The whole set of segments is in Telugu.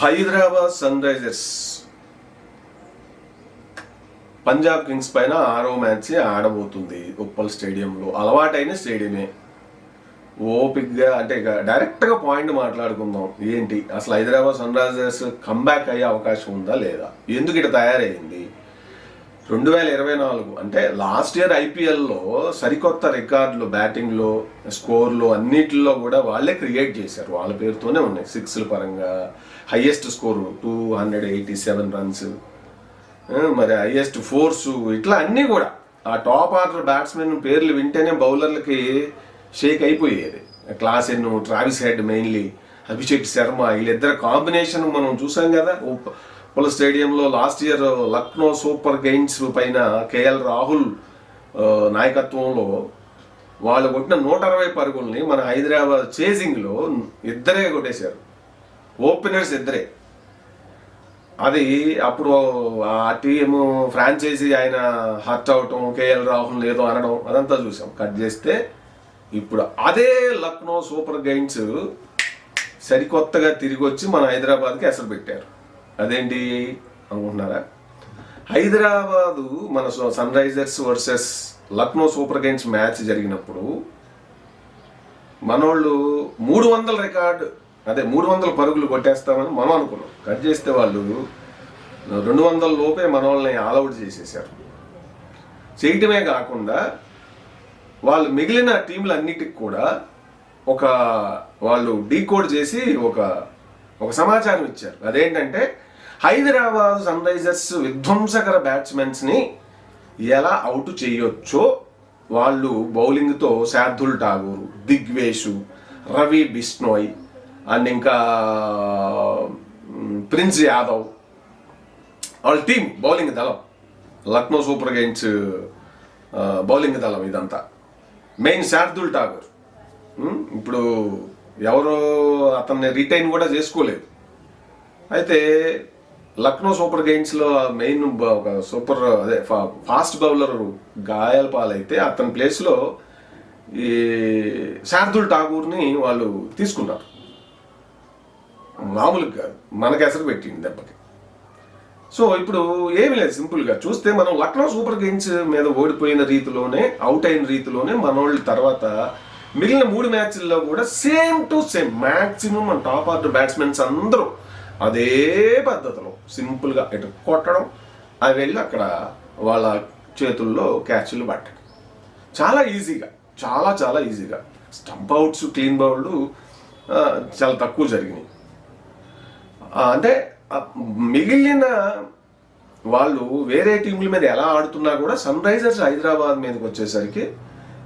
Hyderabad Sunrisers. Punjab Kings పైన ఆరో మ్యాచ్ ఆడబోతుంది ఉప్పల్ స్టేడియంలో. అలవాటైన స్టేడియమే. ఓపిక్గా అంటే ఇక డైరెక్ట్గా పాయింట్ మాట్లాడుకుందాం. ఏంటి? అసలు హైదరాబాద్ సన్ రైజర్స్ కంబ్యాక్ అయ్యే అవకాశం ఉందా లేదా? ఎందుకు ఇట తయారైంది? రెండు వేల ఇరవై నాలుగు అంటే లాస్ట్ ఇయర్ ఐపీఎల్లో సరికొత్త రికార్డులు బ్యాటింగ్లో స్కోర్లు అన్నిటిలో కూడా వాళ్ళే క్రియేట్ చేశారు. వాళ్ళ పేరుతోనే ఉన్నాయి. సిక్స్ల పరంగా highest score two hundred eighty seven runs మరి హైయెస్ట్ ఫోర్స్ ఇట్లా అన్నీ కూడా. ఆ టాప్ ఆర్డర్ బ్యాట్స్మెన్ పేర్లు వింటేనే బౌలర్లకి షేక్ అయిపోయేది. క్లాస్ ఎన్ను Travis Head mainly Abhishek Sharma వీళ్ళిద్దరు కాంబినేషన్ మనం చూసాం కదా. ఉప్- స్టేడియంలో last year Lucknow Super Giants పైన కేఎల్ రాహుల్ నాయకత్వంలో వాళ్ళు కొట్టిన నూట అరవై పరుగుల్ని మన హైదరాబాద్ చేజింగ్లో ఇద్దరే కొట్టేశారు. ఓపెనర్స్ ఇద్దరే. అది అప్పుడు ఆ టీము ఫ్రాంచైజీ ఆయన హర్ట్ అవటం కేఎల్ రాహుల్ ఏదో అనడం అదంతా చూసాం. కట్ చేస్తే ఇప్పుడు అదే లక్నో సూపర్ గైన్స్ సరికొత్తగా తిరిగి వచ్చి మన హైదరాబాద్కి అసలు పెట్టారు. అదేంటి అనుకుంటున్నారా? హైదరాబాదు మన Sunrisers versus Lucknow Super Giants match జరిగినప్పుడు మనోళ్ళు మూడు వందల రికార్డు అదే మూడు వందల పరుగులు కొట్టేస్తామని మనం అనుకున్నాం. కట్ చేస్తే వాళ్ళు రెండు వందల లోపే మనోళ్ళని వాళ్ళని ఆల్అౌట్ చేసేసారు. చేయటమే కాకుండా వాళ్ళు మిగిలిన టీంలన్నిటికి కూడా ఒక వాళ్ళు డీకోడ్ చేసి ఒక ఒక సమాచారం ఇచ్చారు. అదేంటంటే హైదరాబాద్ సన్ రైజర్స్ విధ్వంసకర బ్యాట్స్మెన్స్ని ఎలా అవుట్ చేయొచ్చో వాళ్ళు బౌలింగ్తో శార్దుల్ ఠాగూర్ దిగ్వేషు రవి బిష్నోయ్ అండ్ ఇంకా ప్రిన్స్ యాదవ్ వాళ్ళ టీం బౌలింగ్ దళం. లక్నో సూపర్ గైన్స్ బౌలింగ్ దళం ఇదంతా. మెయిన్ శార్దుల్ ఠాగూర్. ఇప్పుడు ఎవరు అతన్ని రిటైన్ కూడా చేసుకోలేదు. అయితే లక్నో సూపర్ గైన్స్లో మెయిన్ ఒక సూపర్ అదే ఫా- ఫాస్ట్ బౌలర్ గాయాల పాలైతే అతని ప్లేస్లో ఈ శార్దుల్ ఠాగూర్ని వాళ్ళు తీసుకున్నారు. మామూలుగా కాదు. మనకి ఎసరు పెట్టింది దెబ్బకి. సో ఇప్పుడు ఏమి లేదు సింపుల్గా. చూస్తే మనం లక్నో సూపర్ కింగ్స్ మీద ఓడిపోయిన రీతిలోనే అవుట్ అయిన రీతిలోనే మనోళ్ళ తర్వాత మిగిలిన మూడు మ్యాచ్ల్లో కూడా సేమ్ టు సేమ్ మ్యాక్సిమం మన టాప్ ఆర్డర్ బ్యాట్స్మెన్స్ అందరూ అదే పద్ధతిలో సింపుల్గా ఇటు కొట్టడం అవి వెళ్ళి అక్కడ వాళ్ళ చేతుల్లో క్యాచ్లు పట్టడం. చాలా ఈజీగా చాలా చాలా ఈజీగా. స్టంప్ అవుట్స్ క్లీన్ బౌల్డ్ చాలా తక్కువ జరిగినాయి. అంటే మిగిలిన వాళ్ళు వేరే టీంల మీద ఎలా ఆడుతున్నా కూడా సన్ రైజర్స్ హైదరాబాద్ మీదకి వచ్చేసరికి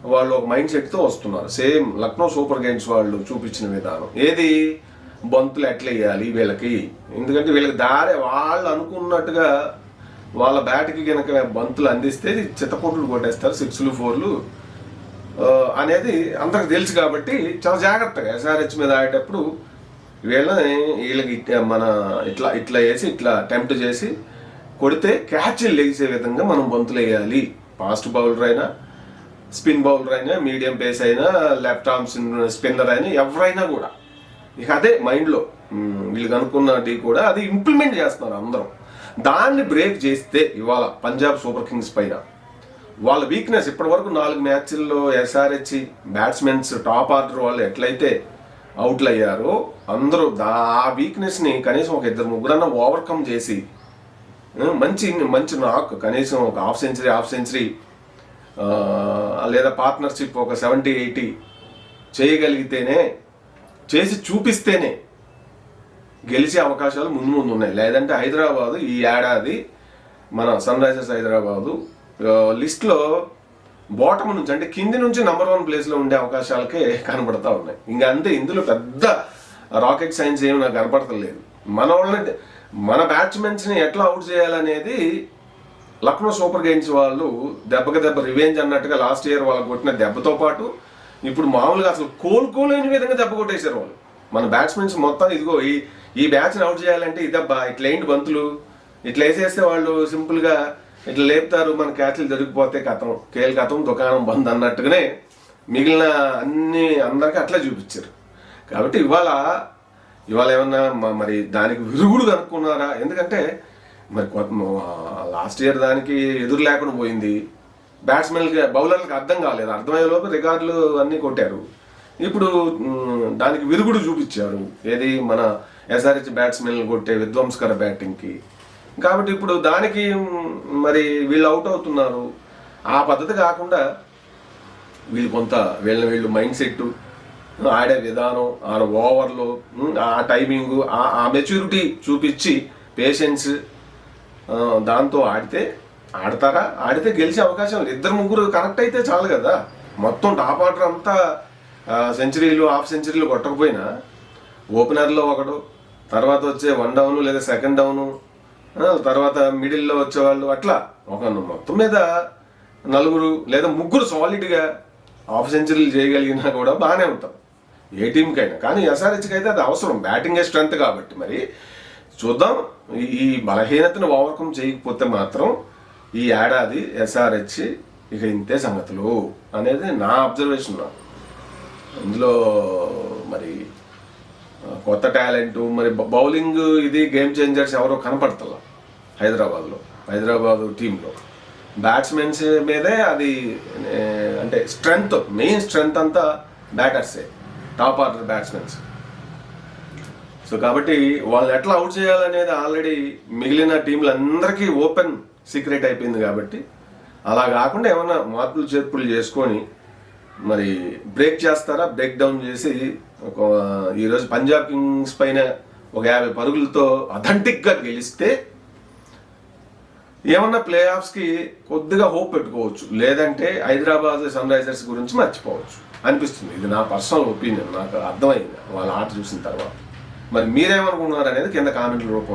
వాళ్ళు ఒక మైండ్ సెట్తో వస్తున్నారు. సేమ్ లక్నో సూపర్ గేమ్స్ వాళ్ళు చూపించిన విధానం. ఏది? బంతులు ఎట్లా వేయాలి వీళ్ళకి? ఎందుకంటే వీళ్ళకి దారి వాళ్ళు అనుకున్నట్టుగా వాళ్ళ బ్యాట్కి కనుక బంతులు అందిస్తే చిత్తపోట్లు కొట్టేస్తారు సిక్స్లు ఫోర్లు అనేది అందరికి తెలుసు కాబట్టి చాలా జాగ్రత్తగా ఎస్ఆర్హెచ్ మీద ఆడేటప్పుడు వీళ్ళని వీళ్ళకి మన ఇట్లా ఇట్లా వేసి ఇట్లా అటెంప్ట్ చేసి కొడితే క్యాచ్లు లెగిసే విధంగా మనం బంతులు వేయాలి. ఫాస్ట్ బౌలర్ అయినా స్పిన్ బౌలర్ అయినా మీడియం పేస్ అయినా లెఫ్ట్ ఆర్మ్ స్పిన్నర్ అయినా ఎవరైనా కూడా. ఇక అదే మైండ్లో. వీళ్ళు కనుక్కున్నది కూడా అది ఇంప్లిమెంట్ చేస్తున్నారు అందరం. దాన్ని బ్రేక్ చేస్తే ఇవాళ పంజాబ్ సూపర్ కింగ్స్ పైన వాళ్ళ వీక్నెస్ ఇప్పటి వరకు నాలుగు మ్యాచ్ల్లో ఎస్ఆర్హెచ్ బ్యాట్స్మెన్స్ టాప్ ఆర్డర్ వాళ్ళు ఎట్లయితే అవుట్లు అయ్యారో అందరూ దా ఆ వీక్నెస్ని కనీసం ఒక ఇద్దరు ముగ్గురన్నా ఓవర్కమ్ చేసి మంచి మంచి నాక్ కనీసం ఒక హాఫ్ సెంచరీ హాఫ్ సెంచరీ లేదా పార్ట్నర్షిప్ ఒక సెవెంటీ ఎయిటీ చేయగలిగితేనే చేసి చూపిస్తేనే గెలిచే అవకాశాలు ముందు ముందు ఉన్నాయి. లేదంటే హైదరాబాదు ఈ ఏడాది మన సన్ రైజర్స్ హైదరాబాదు లిస్ట్లో బాటమ్ నుంచి అంటే కింది నుంచి నెంబర్ వన్ ప్లేస్లో ఉండే అవకాశాలకే కనబడతా ఉన్నాయి. ఇంకా అంతే ఇందులో పెద్ద రాకెట్ సైన్స్ ఏమి నాకు కనపడతలేదు. మన వాళ్ళని మన బ్యాట్స్మెన్స్ని ఎట్లా అవుట్ చేయాలనేది లక్నో సూపర్ గేమ్స్ వాళ్ళు దెబ్బకి దెబ్బ రివెంజ్ అన్నట్టుగా లాస్ట్ ఇయర్ వాళ్ళకి కొట్టిన దెబ్బతో పాటు ఇప్పుడు మామూలుగా అసలు కోలుకోలేని విధంగా దెబ్బ కొట్టేశారు వాళ్ళు. మన బ్యాట్స్మెన్స్ మొత్తం ఇదిగో ఈ ఈ బ్యాచ్ని అవుట్ చేయాలంటే ఇదబ్బా ఇట్లా ఏంటి బంతులు? ఇట్లా వేసేస్తే వాళ్ళు సింపుల్గా ఇట్లా లేపుతారు మన క్యాచ్లు దొరికిపోతే కథం కేల్ కథం దుకాణం బంద్ అన్నట్టుగానే మిగిలిన అన్ని అందరికీ అట్లా చూపించారు. కాబట్టి ఇవాళ ఇవాళ ఏమన్నా మరి దానికి విరుగుడు కనుక్కున్నారా? ఎందుకంటే మరి లాస్ట్ ఇయర్ దానికి ఎదురు లేకుండా పోయింది. బ్యాట్స్మెన్కి బౌలర్లకు అర్థం కాలేదు. అర్థమయ్యే లోపు రికార్డులు అన్నీ కొట్టారు. ఇప్పుడు దానికి విరుగుడు చూపించారు. ఏది? మన ఎస్ఆర్హెచ్ బ్యాట్స్మెన్లు కొట్టే విధ్వంసకర బ్యాటింగ్కి కాబట్టి ఇప్పుడు దానికి మరి వీళ్ళు అవుట్ అవుతున్నారు. ఆ పద్ధతి కాకుండా వీళ్ళు కొంత వీళ్ళ వీళ్ళు మైండ్ సెట్ ఆడే విధానం ఆ ఓవర్లు ఆ టైమింగ్ ఆ మెచ్యూరిటీ చూపించి పేషెన్స్ దాంతో ఆడితే ఆడతారా? ఆడితే గెలిచే అవకాశం ఉంది. ఇద్దరు ముగ్గురు కరెక్ట్ అయితే చాలు కదా. మొత్తం టాప్ ఆర్డర్ అంతా సెంచరీలు హాఫ్ సెంచరీలు కొట్టకపోయినా ఓపెనర్లో ఒకడు తర్వాత వచ్చే వన్ డౌన్ లేదా సెకండ్ డౌను తర్వాత మిడిల్లో వచ్చేవాళ్ళు అట్లా. ఒక మొత్తం మీద నలుగురు లేదా ముగ్గురు సాలిడ్గా హాఫ్ సెంచరీలు చేయగలిగినా కూడా బాగానే ఉంటాం. ఏ టీంకైనా కానీ ఎస్ఆర్హెచ్కి అయితే అది అవసరం. బ్యాటింగే స్ట్రెంత్ కాబట్టి మరి. చూద్దాం. ఈ- ఈ బలహీనతను ఓవర్కమ్ చేయకపోతే మాత్రం ఈ ఏడాది ఎస్ఆర్హెచ్ ఇక ఇంతే సంగతులు అనేది నా అబ్జర్వేషన్ ఇందులో మరి కొత్త టాలెంట్ మరి బౌలింగ్ ఇది గేమ్ చేంజర్స్ ఎవరో కనపడతల హైదరాబాద్లో హైదరాబాద్ టీంలో బ్యాట్స్మెన్స్ మీదే అది అంటే స్ట్రెంగ్త్ మెయిన్ స్ట్రెంగ్త్ అంతా బ్యాటర్సే టాప్ ఆర్డర్ బ్యాట్స్మెన్స్ సో కాబట్టి వాళ్ళని ఎట్లా అవుట్ చేయాలనేది ఆల్రెడీ మిగిలిన టీంలందరికీ ఓపెన్ సీక్రెట్ అయిపోయింది కాబట్టి. అలా కాకుండా ఏమైనా మార్పులు చేర్పులు చేసుకొని మరి బ్రేక్ చేస్తారా? బ్రేక్ డౌన్ చేసి ఒక ఈరోజు పంజాబ్ కింగ్స్ పైన ఒక యాభై పరుగులతో అథెంటిక్గా గెలిస్తే ఏమన్నా ప్లే ఆఫ్స్కి కొద్దిగా హోప్ పెట్టుకోవచ్చు. లేదంటే హైదరాబాద్ సన్ రైజర్స్ గురించి మర్చిపోవచ్చు. అనిపిస్తుంది. ఇది నా పర్సనల్ ఒపీనియన్. నాకు అర్థమైంది. వాళ్ళ ఆట చూసిన తర్వాత. మరి మీరేమనుకుంటున్నారు అనేది కింద కామెంట్ల రూపంలో